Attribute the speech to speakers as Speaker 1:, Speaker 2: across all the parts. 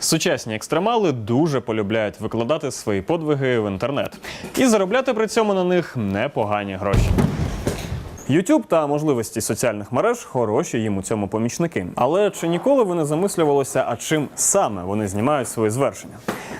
Speaker 1: Сучасні екстремали дуже полюбляють викладати свої подвиги в інтернет і заробляти при цьому на них непогані гроші. YouTube та можливості соціальних мереж хороші їм у цьому помічники. Але чи ніколи ви не замислювалися, а чим саме вони знімають свої звершення?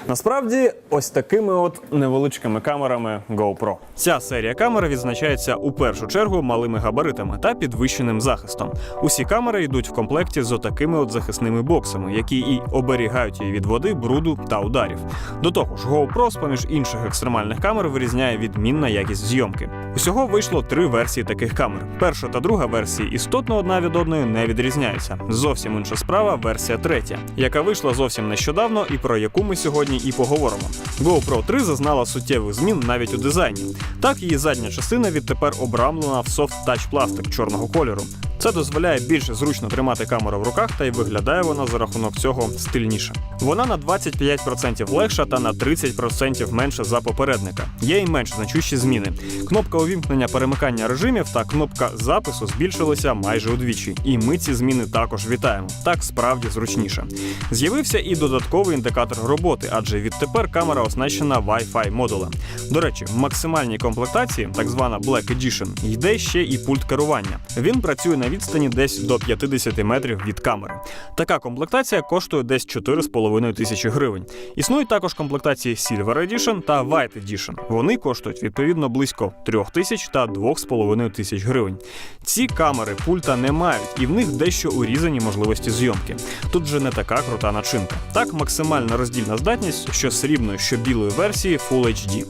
Speaker 1: Насправді, ось такими от невеличкими камерами GoPro. Ця серія камер відзначається у першу чергу малими габаритами та підвищеним захистом. Усі камери йдуть в комплекті з отакими от захисними боксами, які і оберігають її від води, бруду та ударів. До того ж, GoPro, з поміж інших екстремальних камер, вирізняє відмінна якість зйомки. Усього вийшло три версії таких камер. Перша та друга версії істотно одна від одної не відрізняються. Зовсім інша справа версія третя, яка вийшла зовсім нещодавно і про яку ми сьогодні і поговоримо. GoPro 3 зазнала суттєвих змін навіть у дизайні. Так, її задня частина відтепер обрамлена в софт-тач пластик чорного кольору. Це дозволяє більш зручно тримати камеру в руках, та й виглядає вона за рахунок цього стильніше. Вона на 25% легша та на 30% менша за попередника. Є й менш значущі зміни. Кнопка увімкнення перемикання режимів та кнопка запису збільшилися майже удвічі. І ми ці зміни також вітаємо. Так справді зручніше. З'явився і додатковий індикатор роботи, адже відтепер камера оснащена Wi-Fi модулем. До речі, в максимальній комплектації, так звана Black Edition, йде ще і пульт керування. Він працює на відстані десь до 50 метрів від камери. Така комплектація коштує десь 4,5 тисячі гривень. Існують також комплектації Silver Edition та White Edition. Вони коштують відповідно близько 3 тисяч та 2,5 тисяч гривень. Ці камери пульта не мають, і в них дещо урізані можливості зйомки. Тут же не така крута начинка. Так, максимальна роздільна здатність, що срібної, що білої версії Full HD.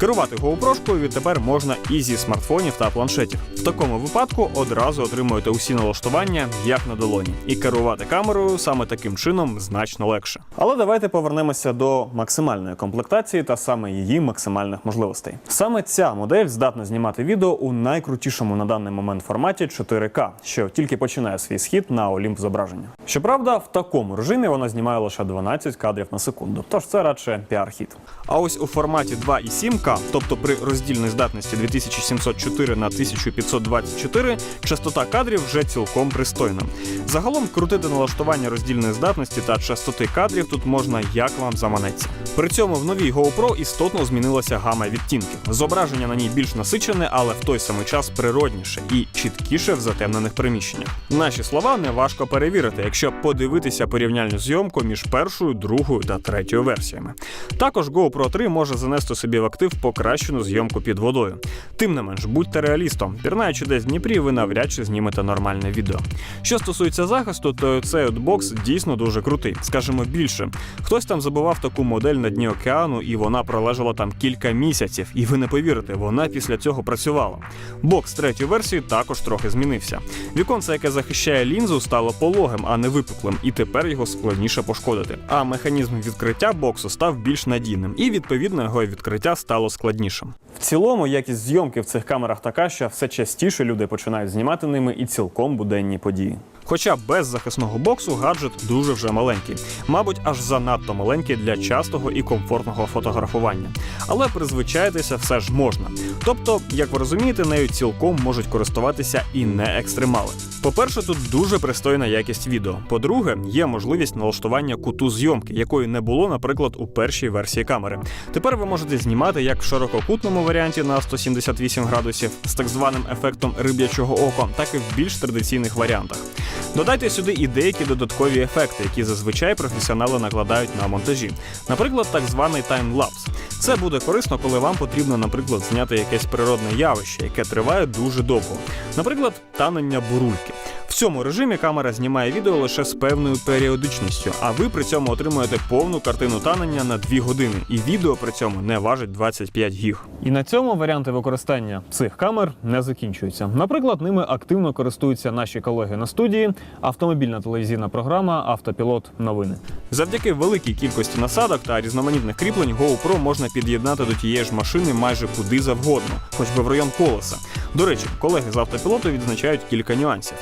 Speaker 1: Керувати GoPro відтепер можна і зі смартфонів та планшетів. В такому випадку одразу отримуєте усі налаштування як на долоні, і керувати камерою саме таким чином значно легше. Але давайте повернемося до максимальної комплектації та саме її максимальних можливостей. Саме ця модель здатна знімати відео у найкрутішому на даний момент форматі 4К, що тільки починає свій схід на Олімп зображення. Щоправда, в такому режимі вона знімає лише 12 кадрів на секунду, тож це радше піар-хіт. А ось у форматі 2,7К, тобто при роздільній здатності 2704 на 1524, частота кадрів вже цілком пристойна. Загалом крутити налаштування роздільної здатності та частоти кадрів тут можна як вам заманеться. При цьому в новій GoPro істотно змінилася гама відтінків. Зображення на ній більш насичене, але в той самий час природніше і чіткіше в затемнених приміщеннях. Наші слова не важко перевірити, якщо подивитися порівняльну зйомку між першою, другою та третьою версіями. Також GoPro 3 може занести собі в актив покращену зйомку під водою. Тим не менш, будьте реалістом, пірнаючи десь в Дніпрі, ви навряд чи знімете нормальне відео. Що стосується захисту, то цей от бокс дійсно дуже крутий. Скажімо більше, хтось там забував таку модель на дні океану, і вона пролежала там кілька місяців. І ви не повірите, вона після цього працювала. Бокс третьої версії також трохи змінився. Віконце, яке захищає лінзу, стало пологим, а не випуклим, і тепер його складніше пошкодити. А механізм відкриття боксу став більш надійним, і відповідно його відкриття стало складнішим. В цілому, якість зйомки в цих камерах така, що все частіше люди починають знімати ними і цілком буденні події. Хоча без захисного боксу гаджет дуже вже маленький, мабуть, аж занадто маленький для частого і комфортного фотографування. Але призвичаїтися все ж можна. Тобто, як ви розумієте, нею цілком можуть користуватися і не екстремали. По-перше, тут дуже пристойна якість відео. По-друге, є можливість налаштування куту зйомки, якої не було, наприклад, у першій версії камери. Тепер ви можете знімати як в ширококутному варіанті на 178 градусів з так званим ефектом риб'ячого ока, так і в більш традиційних варіантах. Додайте сюди і деякі додаткові ефекти, які зазвичай професіонали накладають на монтажі. Наприклад, так званий таймлапс. Це буде корисно, коли вам потрібно, наприклад, зняти якесь природне явище, яке триває дуже довго. Наприклад, танення бурульки. В цьому режимі камера знімає відео лише з певною періодичністю, а ви при цьому отримуєте повну картину танення на 2 години, і відео при цьому не важить 25 гіг. І на цьому варіанти використання цих камер не закінчуються. Наприклад, ними активно користуються наші колеги на студії, автомобільна телевізійна програма Автопілот новини. Завдяки великій кількості насадок та різноманітних кріплень GoPro можна під'єднати до тієї ж машини майже куди завгодно, хоч би в район колеса. До речі, колеги з автопілоту відзначають кілька нюансів.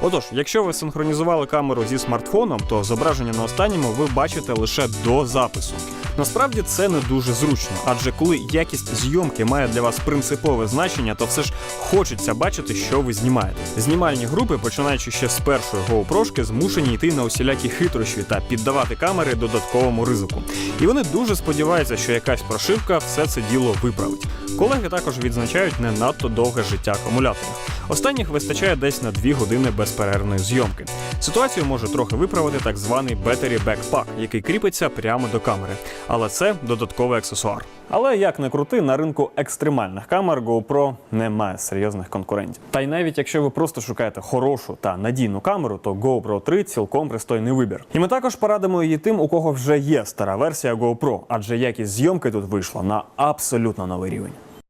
Speaker 1: Отож, якщо ви синхронізували камеру зі смартфоном, то зображення на останньому ви бачите лише до запису. Насправді це не дуже зручно, адже коли якість зйомки має для вас принципове значення, то все ж хочеться бачити, що ви знімаєте. Знімальні групи, починаючи ще з першої GoPro, змушені йти на усілякі хитрощі та піддавати камери додатковому ризику. І вони дуже сподіваються, що якась прошивка все це діло виправить. Колеги також відзначають не надто довге життя акумуляторів. Останніх вистачає десь на 2 години безперервної зйомки. Ситуацію може трохи виправити так званий Battery Backpack, який кріпиться прямо до камери. Але це додатковий аксесуар. Але як не крути, на ринку екстремальних камер GoPro немає серйозних конкурентів. Та й навіть якщо ви просто шукаєте хорошу та надійну камеру, то GoPro 3 цілком пристойний вибір. І ми також порадимо її тим, у кого вже є стара версія GoPro, адже якість зйомки тут вийшла на абсолютно новий рівень.